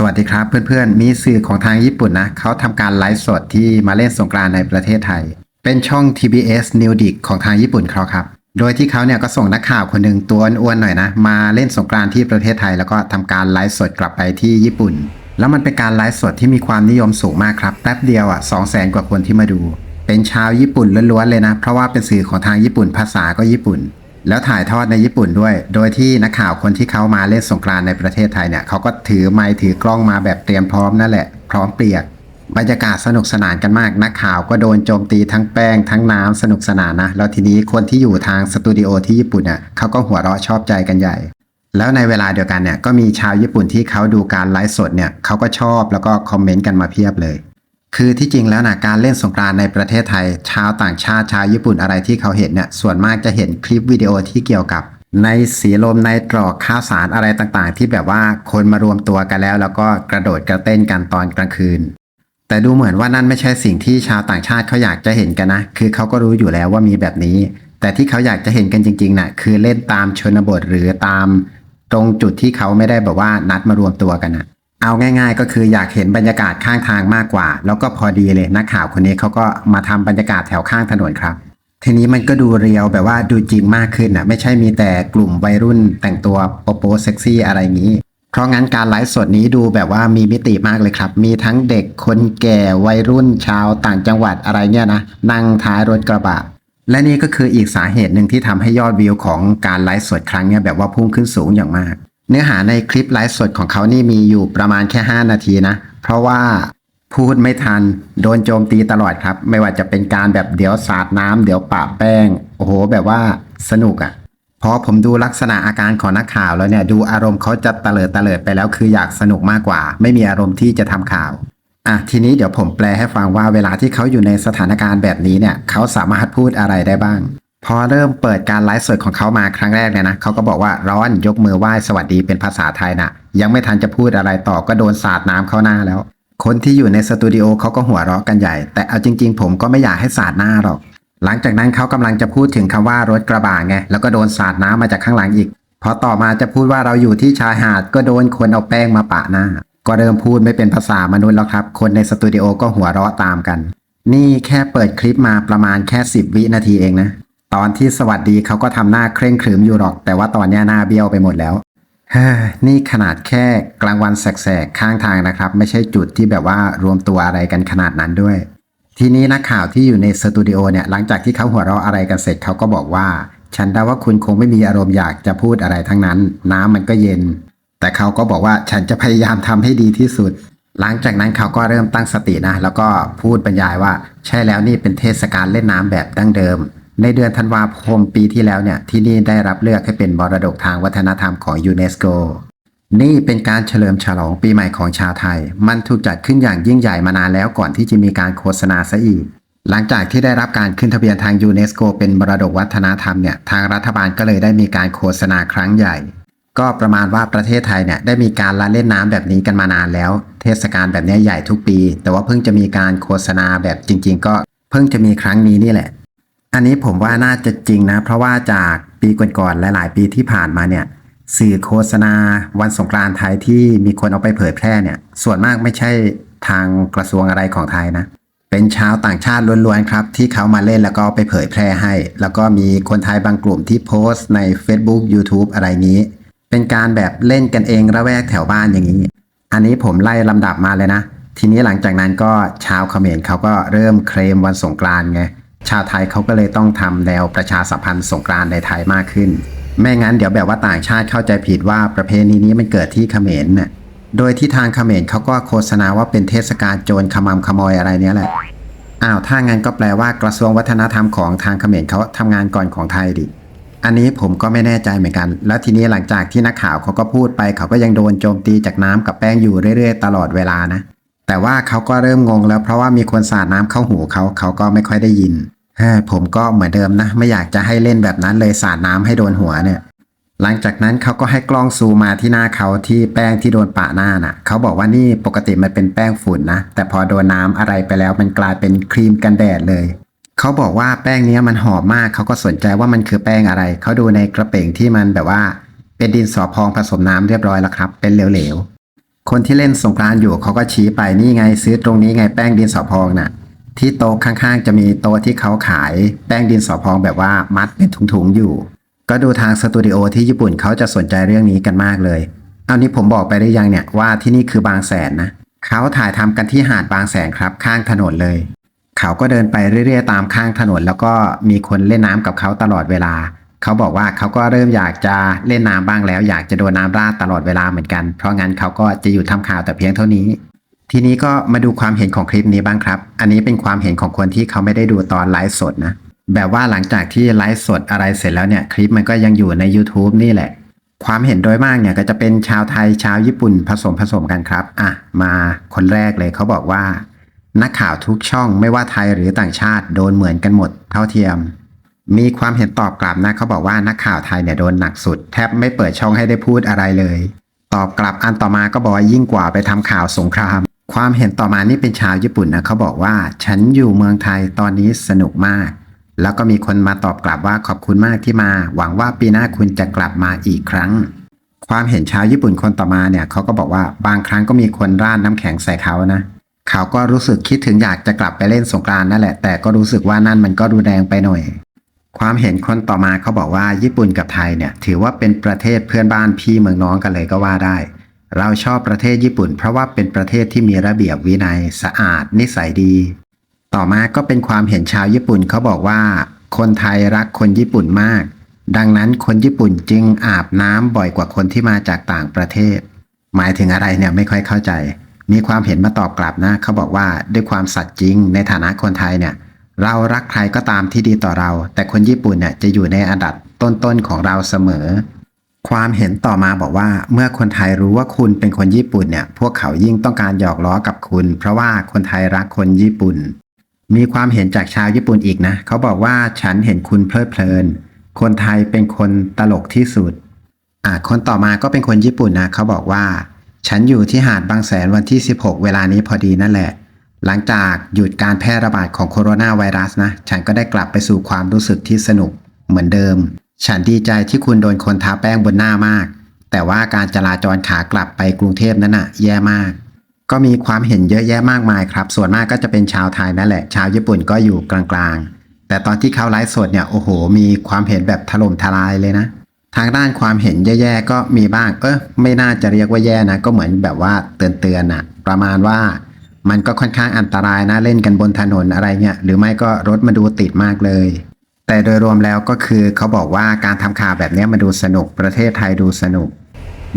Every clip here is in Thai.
สวัสดีครับเพื่อนๆ มีสื่อของทางญี่ปุ่นนะเขาทำการไลฟ์สดที่มาเล่นสงกรานในประเทศไทย เป็นช่อง TBS New d i c ของทางญี่ปุ่นเขาครับ โดยที่เขาเนี่ยก็ส่งนักข่าวคนหนึ่งตัวอ้วนๆหน่อยนะ มาเล่นสงกรานที่ประเทศไทย แล้วก็ทำการไลฟ์สดกลับไปที่ญี่ปุ่น แล้วมันเป็นการไลฟ์สดที่มีความนิยมสูงมากครับแป๊บเดียวอะสองแสนกว่าคนที่มาดู เป็นชาวญี่ปุ่นล้วนๆเลยนะ เพราะว่าเป็นสื่อของทางญี่ปุ่นภาษาก็ญี่ปุ่น แล้วถ่ายทอดในญี่ปุ่นด้วย โดยที่นักข่าวคนที่เขามาเล่นสงกรานในประเทศไทยเนี่ยเขาก็ถือไมค์ถือกล้องมาแบบเตรียมพร้อมนั่นแหละ พร้อมเปียก บรรยากาศสนุกสนานกันมาก นักข่าวก็โดนโจมตีทั้งแป้งทั้งน้ำสนุกสนานนะ แล้วทีนี้คนที่อยู่ทางสตูดิโอที่ญี่ปุ่นเนี่ยเขาก็หัวเราะชอบใจกันใหญ่ แล้วในเวลาเดียวกันเนี่ยก็มีชาวญี่ปุ่นที่เขาดูการไลฟ์สดเนี่ยเขาก็ชอบแล้วก็คอมเมนต์กันมาเพียบเลย คือที่จริงแล้วนะการเล่นสงกรานต์ในประเทศไทย ชาวต่างชาติชาวญี่ปุ่นอะไรที่เขาเห็นเนี่ยส่วนมากจะเห็นคลิปวิดีโอที่เกี่ยวกับ ในสีลมในตรอกข้าวสารอะไรต่างๆ ที่แบบว่าคนมารวมตัวกันแล้ว แล้วก็กระโดดกระเต้นกันตอนกลางคืน แต่ดูเหมือนว่านั่นไม่ใช่สิ่งที่ชาวต่างชาติเขาอยากจะเห็นกันนะ คือเขาก็รู้อยู่แล้วว่ามีแบบนี้ แต่ที่เขาอยากจะเห็นกันจริงๆน่ะคือเล่นตามชนบทหรือตาม ตรงจุดที่เขาไม่ได้แบบว่านัดมารวมตัวกันนะ เอาง่าย ๆ ก็คืออยากเห็นบรรยากาศข้างทางมากกว่า แล้วก็พอดีเลยนักข่าวคนนี้เขาก็มาทำบรรยากาศแถวข้างถนนครับ ทีนี้มันก็ดูเรียวแบบว่าดูจริงมากขึ้นนะไม่ใช่มีแต่กลุ่มวัยรุ่นแต่งตัวโปโปเซ็กซี่อะไรอย่างนี้ เพราะงั้นการไลฟ์สดนี้ดูแบบว่ามีมิติมากเลยครับ มีทั้งเด็กคนแก่วัยรุ่นชาวต่างจังหวัดอะไรเนี่ยนะนั่งท้ายรถกระบะและนี่ก็คืออีกสาเหตุหนึ่งที่ทำให้ยอดวิวของการไลฟ์สดครั้งนี้แบบว่าพุ่งขึ้นสูงอย่างมาก เนื้อหาในคลิปไลฟ์สดของเขานี่มีอยู่ประมาณแค่ 5 นาทีนะ เพราะว่าพูดไม่ทันโดนโจมตีตลอดครับ ไม่ว่าจะเป็นการแบบเดี๋ยวสาดน้ำเดี๋ยวปะแป้ง โอ้โห แบบว่าสนุกอะ่ะพอผมดูลักษณะอาการของนักข่าวแล้วเนี่ย ดูอารมณ์เขาจะเตลิดเตลิดไปแล้วคืออยากสนุกมากกว่า ไม่มีอารมณ์ที่จะทำข่าวอะทีนี้เดี๋ยวผมแปลให้ฟังว่าเวลาที่เขาอยู่ในสถานการณ์แบบนี้เนี่ย เขาสามารถพูดอะไรได้บ้าง พอเริ่มเปิดการไลฟ์สดของเขามาครั้งแรกเนี่ยนะเขาก็บอกว่าร้อนยกมือไหว้สวัสดีเป็นภาษาไทยนะยังไม่ทันจะพูดอะไรต่อก็โดนสาดน้ำเข้าหน้าแล้ว คนที่อยู่ในสตูดิโอเขาก็หัวเราะกันใหญ่ แต่เอาจริง ๆ ผมก็ไม่อยากให้สาดหน้าหรอก หลังจากนั้นเขากำลังจะพูดถึงคำว่ารถกระบะไงแล้วก็โดนสาดน้ำมาจากข้างหลังอีก พอต่อมาจะพูดว่าเราอยู่ที่ชายหาดก็โดนคนเอาแป้งมาปะหน้า ก็เริ่มพูดไม่เป็นภาษามนุษย์แล้วครับ คนในสตูดิโอก็หัวเราะตามกัน นี่แค่เปิดคลิปมาประมาณแค่ 10 วินาทีเองนะ ตอนที่สวัสดีเขาก็ทำหน้าเคร่งขรึมอยู่หรอก แต่ว่าตอนนี้หน้าเบี้ยวไปหมดแล้วเฮ้นี่ขนาดแค่กลางวันแสกๆข้างทางนะครับ ไม่ใช่จุดที่แบบว่ารวมตัวอะไรกันขนาดนั้นด้วย ทีนี้นักข่าวที่อยู่ในสตูดิโอเนี่ยหลังจากที่เขาหัวเราะอะไรกันเสร็จเขาก็บอกว่า ฉันเดาว่าคุณคงไม่มีอารมณ์อยากจะพูดอะไรทั้งนั้น น้ำมันก็เย็น แต่เขาก็บอกว่าฉันจะพยายามทำให้ดีที่สุด หลังจากนั้นเขาก็เริ่มตั้งสตินะ แล้วก็พูดบรรยายว่า ใช่แล้วนี่เป็นเทศกาลเล่นน้ำแบบดั้งเดิม ในเดือนธันวาคมปีที่แล้วเนี่ยที่นี่ได้รับเลือกให้เป็นมรดกทางวัฒนธรรมของยูเนสโก นี่เป็นการเฉลิมฉลองปีใหม่ของชาวไทย มันถูกจัดขึ้นอย่างยิ่งใหญ่มานานแล้วก่อนที่จะมีการโฆษณาซะอีก หลังจากที่ได้รับการขึ้นทะเบียนทางยูเนสโก เป็นมรดกวัฒนธรรมเนี่ยทางรัฐบาลก็เลยได้มีการโฆษณาครั้งใหญ่ ก็ประมาณว่าประเทศไทยเนี่ยได้มีการละเล่นน้ำแบบนี้กันมานานแล้ว เทศกาลแบบนี้ใหญ่ทุกปี แต่ว่าเพิ่งจะมีการโฆษณาแบบจริง ๆ ก็เพิ่งจะมีครั้งนี้นี่แหละ อันนี้ผมว่าน่าจะจริงนะ เพราะว่าจากปีก่อนๆหลายๆ ปีที่ผ่านมาเนี่ย สื่อโฆษณาวันสงกรานต์ไทยที่มีคนเอาไปเผยแพร่เนี่ย ส่วนมากไม่ใช่ทางกระทรวงอะไรของไทยนะ เป็นชาวต่างชาติล้วนๆครับ ที่เขามาเล่นแล้วก็ไปเผยแพร่ให้ แล้วก็มีคนไทยบางกลุ่มที่โพสต์ใน Facebook YouTube อะไรนี้ เป็นการแบบเล่นกันเองระแวกแถวบ้านอย่างนี้ อันนี้ผมไล่ลำดับมาเลยนะ ทีนี้หลังจากนั้นก็ชาวเขมรเขาก็เริ่มเคลมวันสงกรานต์ไง ชาวไทยเขาก็เลยต้องทำแนวประชาสัมพันธ์สงกรานในไทยมากขึ้น ไม่งั้นเดี๋ยวแบบว่าต่างชาติเข้าใจผิดว่าประเพณีนี้มันเกิดที่เขมรน่ะโดยที่ทางเขมรเขาก็โฆษณาว่าเป็นเทศกาลโจรขมำขโมยอะไรเนี้ยแหละอ้าวถ้างั้นก็แปลว่ากระทรวงวัฒนธรรมของทางเขมรเขาทำงานก่อนของไทยดิอันนี้ผมก็ไม่แน่ใจเหมือนกัน แล้วทีนี้หลังจากที่นักข่าวเขาก็พูดไป เขาก็ยังโดนโจมตีจากน้ำกับแป้งอยู่เรื่อยๆ ตลอดเวลานะ แต่ว่าเขาก็เริ่มงงแล้วเพราะว่ามีคนสาดน้ำเข้าหูเขาเขาก็ไม่ค่อยได้ยิน ผมก็เหมือนเดิมนะ ไม่อยากจะให้เล่นแบบนั้นเลยสาดน้ำให้โดนหัวเนี่ย หลังจากนั้นเขาก็ให้กล้องซูมมาที่หน้าเขาที่แป้งที่โดนปะหน้าน่ะ เขาบอกว่านี่ปกติมันเป็นแป้งฝุ่นนะ แต่พอโดนน้ำอะไรไปแล้วมันกลายเป็นครีมกันแดดเลย เขาบอกว่าแป้งนี้มันหอมมาก เขาก็สนใจว่ามันคือแป้งอะไร เขาดูในกระเป๋งที่มันแบบว่า เป็นดินสอพองผสมน้ำเรียบร้อยแล้วครับ เป็นเหลวๆคนที่เล่นสงกรานอยู่เขาก็ชี้ไปนี่ไงซื้อตรงนี้ไงแป้งดินสอพองน่ะ ที่โต๊ะข้างๆ จะมีโต๊ะที่เขาขาย แป้งดินสอพองแบบว่ามัดเป็นถุงๆอยู่ ก็ดูทางสตูดิโอที่ญี่ปุ่นเขาจะสนใจเรื่องนี้กันมากเลย เอานี้ผมบอกไปได้ยังเนี่ยว่าที่นี่คือบางแสนนะเขาถ่ายทำกันที่หาดบางแสนครับข้างถนนเลย เขาก็เดินไปเรื่อยๆตามข้างถนน แล้วก็มีคนเล่นน้ำกับเขาตลอดเวลา เขาบอกว่าเขาก็เริ่มอยากจะเล่นน้ำบ้างแล้ว อยากจะโดนน้ำราดตลอดเวลาเหมือนกัน เพราะงั้นเขาก็จะอยู่ทำข่าวแต่เพียงเท่านี้ ทีนี้ก็มาดูความเห็นของคลิปนี้บ้างครับ อันนี้เป็นความเห็นของคนที่เขาไม่ได้ดูตอนไลฟ์สดนะ แบบว่าหลังจากที่ไลฟ์สดอะไรเสร็จแล้วเนี่ย คลิปมันก็ยังอยู่ใน YouTube นี่แหละ ความเห็นโดยมากเนี่ยก็จะเป็นชาวไทยชาวญี่ปุ่นผสมผสมกันครับ อะ มาคนแรกเลยเขาบอกว่า นักข่าวทุกช่องไม่ว่าไทยหรือต่างชาติโดนเหมือนกันหมดเท่าเทียม มีความเห็นตอบกลับนะเขาบอกว่านักข่าวไทยเนี่ยโดนหนักสุด แทบไม่เปิดช่องให้ได้พูดอะไรเลย ตอบกลับอันต่อมาก็บอกว่ายิ่งกว่าไปทำข่าวสงคราม ความเห็นต่อมานี่เป็นชาวญี่ปุ่นนะเขาบอกว่า ฉันอยู่เมืองไทยตอนนี้สนุกมาก แล้วก็มีคนมาตอบกลับว่าขอบคุณมากที่มา หวังว่าปีหน้าคุณจะกลับมาอีกครั้ง ความเห็นชาวญี่ปุ่นคนต่อมาเนี่ยเขาก็บอกว่าบางครั้งก็มีคนราดน้ำแข็งใส่เขานะเขาก็รู้สึกคิดถึงอยากจะกลับไปเล่นสงกรานนั่นแหละ แต่ก็รู้สึกว่านั่นมันก็ดูแดงไปหน่อย ความเห็นคนต่อมาเขาบอกว่าญี่ปุ่นกับไทยเนี่ย ถือว่าเป็นประเทศเพื่อนบ้านพี่เมืองน้องกันเลยก็ว่าได้ เราชอบประเทศญี่ปุ่น เพราะว่าเป็นประเทศที่มีระเบียบวินัยสะอาด นิสัยดี ต่อมาก็เป็นความเห็นชาวญี่ปุ่นเขาบอกว่า คนไทยรักคนญี่ปุ่นมาก ดังนั้นคนญี่ปุ่นจึงอาบน้ำบ่อยกว่าคนที่มาจากต่างประเทศ หมายถึงอะไรเนี่ยไม่ค่อยเข้าใจ มีความเห็นมาตอบกลับนะเขาบอกว่าด้วยความสัตย์จริง ในฐานะคนไทยเนี่ย เรารักใครก็ตามที่ดีต่อเรา แต่คนญี่ปุ่นเนี่ยจะอยู่ในอันดับต้นๆของเราเสมอ ความเห็นต่อมาบอกว่าเมื่อคนไทยรู้ว่าคุณเป็นคนญี่ปุ่นเนี่ยพวกเขายิ่งต้องการหยอกล้อกับคุณ เพราะว่าคนไทยรักคนญี่ปุ่น มีความเห็นจากชาวญี่ปุ่นอีกนะ เขาบอกว่าฉันเห็นคุณเพลิดเพลิน คนไทยเป็นคนตลกที่สุดอ่าคนต่อมาก็เป็นคนญี่ปุ่นนะเขาบอกว่า ฉันอยู่ที่หาดบางแสนวันที่ 16 เวลานี้พอดีนั่นแหละ หลังจากหยุดการแพร่ระบาดของโคโรนาไวรัสนะ ฉันก็ได้กลับไปสู่ความรู้สึกที่สนุกเหมือนเดิม ฉันดีใจที่คุณโดนคนทาแป้งบนหน้ามาก แต่ว่าการจราจรขากลับไปกรุงเทพนั้นน่ะ แย่มาก ก็มีความเห็นเยอะแยะมากมายครับ ส่วนมากก็จะเป็นชาวไทยนั่นแหละ ชาวญี่ปุ่นก็อยู่กลางๆ แต่ตอนที่เขาไลฟ์สดเนี่ย โอ้โห มีความเห็นแบบถล่มทลายเลยนะ ทางด้านความเห็นแย่ๆก็มีบ้าง เออไม่น่าจะเรียกว่าแย่นะ ก็เหมือนแบบว่าเตือนๆน่ะ ประมาณว่ามันก็ค่อนข้างอันตรายนะเล่นกันบนถนนอะไรเนี่ยหรือไม่ก็รถมาดูติดมากเลย แต่โดยรวมแล้วก็คือเขาบอกว่าการทำข่าวแบบนี้ยมาดูสนุกประเทศไทยดูสนุก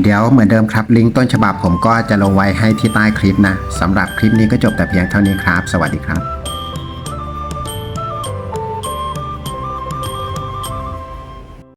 เดี๋ยวเหมือนเดิมครับลิงก์ต้นฉบับผมก็จะลงไว้ให้ที่ใต้คลิปนะสำหรับคลิปนี้ก็จบแต่เพียงเท่านี้ครับ สวัสดีครับ